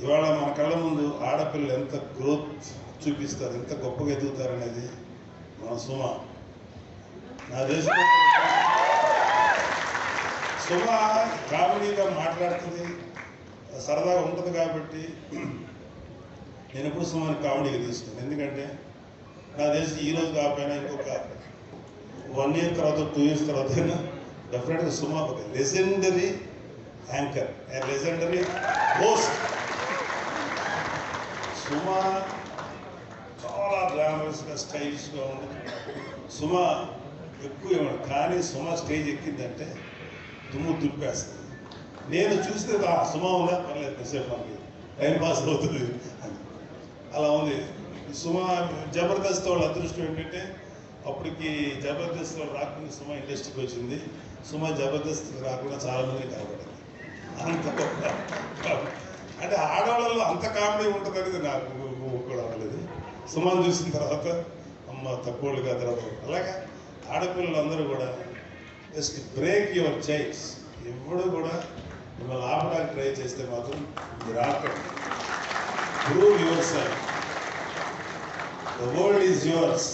ఇవాళ మన కళ్ళ ముందు ఆడపిల్లలు ఎంత గ్రోత్ చూపిస్తారు ఎంత గొప్పగా ఎదుగుతారు అనేది మన సుమ. నా దేశం సుమ కామెడీగా మాట్లాడుతుంది సరదాగా ఉంటుంది కాబట్టి నేను ఎప్పుడు సుమారు కామెడీగా తీసుకున్నాను ఎందుకంటే నా తెలిసి ఈ రోజు కాకపోయినా ఇంకొక వన్ ఇయర్ తర్వాత టూ ఇయర్స్ తర్వాత డెఫినెట్గా సుమా ఒక legendary anchor legendary host Suma చాలా గ్లామరస్గా స్టైలిష్గా ఉంది. సుమ ఎక్కువ ఏమన్నా కానీ సుమ స్టేజ్ ఎక్కిందంటే దుమ్ము దుప్పేస్తుంది నేను చూస్తే ఆ సుమ ఉన్నా పర్లేదు కాసేపు మనకి టైం పాస్ అవుతుంది అని. అలా ఉంది. సుమ జబర్దస్త్ వాళ్ళ అదృష్టం ఏంటంటే అప్పటికి జబర్దస్త్ రాకుండా సుమ ఇండస్ట్రీకి వచ్చింది. సుమ జబర్దస్త్ రాకుండా చాలా మంది కనబడింది. అంత గొప్ప అంటే ఆడవాళ్ళలో అంత కామెడీ ఉంటుంది అనేది నాకు కూడా అవ్వలేదు. సుమాన్ చూసిన తర్వాత అమ్మ తక్కువలు కాదు అలాగే ఆడపిల్లలు అందరూ కూడా జస్ట్ బ్రేక్ యువర్ చైల్డ్స్ ఎప్పుడు కూడా మిమ్మల్ని ఆపడానికి ట్రై చేస్తే మాత్రం మీరు ఆపండి prove yourself. The world is yours.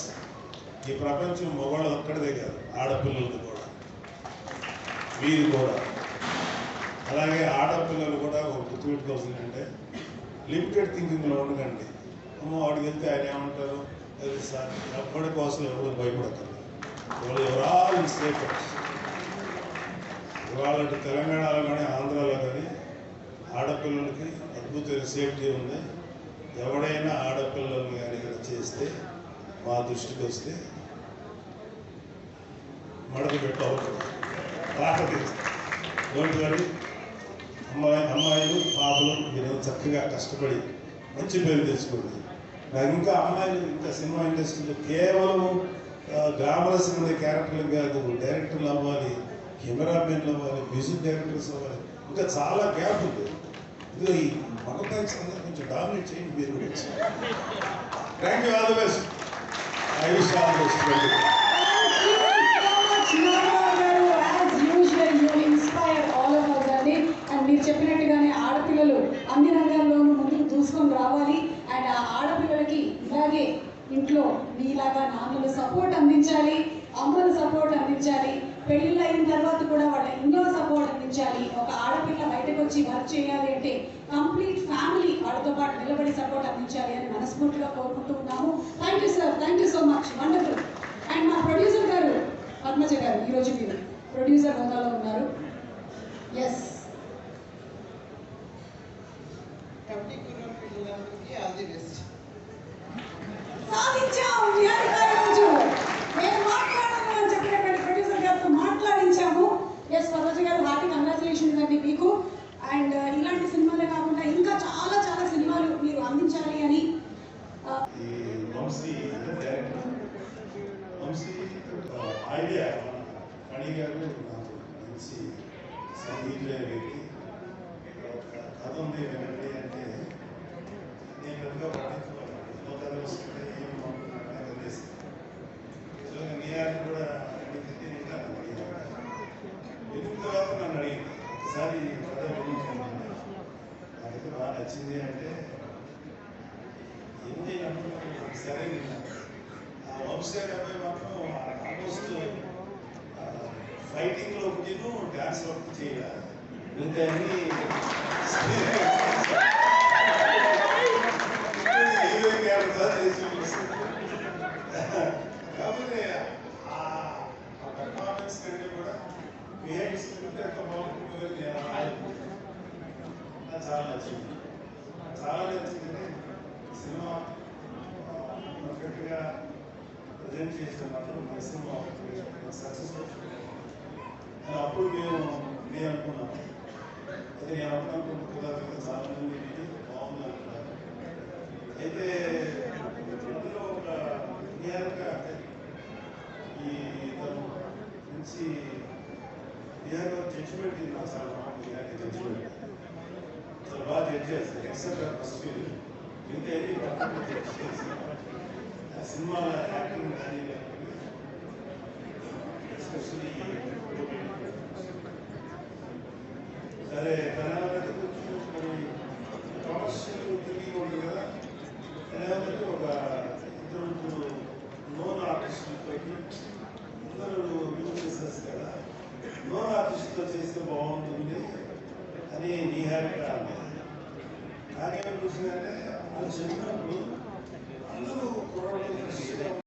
ఈ ప్రపంచం మగవాళ్ళు ఒక్కడిదే కాదు ఆడపిల్లలది కూడా. వీరు కూడా. అలాగే ఆడపిల్లలు కూడా ఒక గుర్తుపెట్టుకోవాల్సింది అంటే లిమిటెడ్ థింకింగ్లో ఉండకండి. అమ్మో వాడికి వెళ్తే ఆయన ఏమంటారు? సార్ ఎప్పటి కోసం ఎవరు భయపడతారు? వాళ్ళు ఎవరాలు సేఫ్ ఇవాళ తెలంగాణలో కానీ ఆంధ్రాలో కానీ ఆడపిల్లలకి అద్భుతమైన సేఫ్టీ ఉంది. ఎవడైనా ఆడపిల్లల్ని కానీ ఇక్కడ చేస్తే మా దృష్టికి వస్తే మడత పెట్టవచ్చు రాక డోంట్ వరీ అమ్మాయి అమ్మాయిలు పాపలు మీరు చక్కగా కష్టపడి మంచి పేరు తెచ్చుకోండి. నాకు ఇంకా అమ్మాయిలు ఇంకా సినిమా ఇండస్ట్రీలో కేవలం గ్లామరస్ ఉండే క్యారెక్టర్లు కాదు డైరెక్టర్లు అవ్వాలి కెమెరామెన్లు అవ్వాలి మ్యూజిక్ డైరెక్టర్స్ అవ్వాలి. ఇంకా చాలా గ్యాప్ ఉంది. ఇందులో ఈ మగతాయిస్ అందరూ కొంచెం డామినేట్ చేయండి మీరు గురించి thank you all the best I wish all the best మీరు చెప్పినట్టుగానే ఆడపిల్లలు అన్ని చూసుకొని రావాలి. అండ్ ఆ ఆడపిల్లలకి ఇలాగే ఇంట్లో మీలాగా నాన్నలు సపోర్ట్ అందించాలి అమ్మలు సపోర్ట్ అందించాలి. పెళ్ళిళ్ళు అయిన తర్వాత కూడా వాళ్ళ ఇంట్లో సపోర్ట్ అందించాలి. ఒక ఆడపిల్ల బయటకు వచ్చి వర్క్ చేయాలి అంటే కంప్లీట్ ఫ్యామిలీ వాళ్ళతో పాటు నిలబడి సపోర్ట్ అందించాలి అని మనస్ఫూర్తిగా కోరుకుంటూ ఉన్నాము. Thank you sir thank you so much wonderful and మా ప్రొడ్యూసర్ గారు పద్మజ గారు ఈరోజు మీరు ప్రొడ్యూసర్ హోదాలో ఉన్నారు. ఎస్ కబడ్డీ కుర్రం పిల్లలందరికీ ఆల్ ది బెస్ట్ సాధించాం నిహారిక ఈరోజు. నేను మాట్లాడాను అని చెప్పినటువంటి ప్రొడ్యూసర్ గారితో మాట్లాడించాము. ఎస్ పద్మజ గారు హార్టీ కంగ్రాచులేషన్స్ అండి మీకు. అండ్ ఇలాంటి సినిమాలే కాకుండా ఇంకా చాలా చాలా సినిమాలు మీరు అందించాలి అని ఆ, ఈ వంశీ అంటే డైరెక్టర్ వంశీ ఐడియా. మణి గారు నాకు మంచి సంగీత వ్యక్తి. ఒక కథ ఉంది వినండి అంటే నేను పెద్దగా పట్టించుకోను ఒక కథ వస్తుంటే ఏం మాట్లాడుతున్నాను వదిలేసి సో నీ ఆయన కూడా అడిగితే వింటాను విన్న తర్వాత నన్ను అడిగింది ఒకసారి ఈ నాకైతే బాగా నచ్చింది అంటే ఎన్ని అనుకున్నాను సరే ఆ వంశీయ అబ్బాయి మాత్రం ఆల్మోస్ట్ ఫైటింగ్లో ఒకటిను డ్యాన్స్ ఒకటి చేయాలి. ఇంకా అన్ని బిహైండ్ స్క్రిప్ట్ ఎంత బాగుంటుందో నేను ఆలోచించాను. నాకు చాలా నచ్చింది చాలా నచ్చింది సినిమా పర్ఫెక్ట్గా ప్రజెంట్ చేసిన మాత్రం మన సినిమా సక్సెస్ఫుల్ అప్పుడు మేము నేను అనుకున్నాను అదే నేను అనుకున్నాను కుదరదు చాలా మంది విని బాగుంది అంటున్నారు يا رب جنجمل دي ما صار معاك يا جنجمل طلبات الجاز vocês vão entender. Ali, Niharika. ಹಾಗೆ ಮುಗಿಸಿದರೆ ಅದು ಚೆನ್ನಾಗಿ ಎಲ್ಲರೂ ಕೊರೋನಾ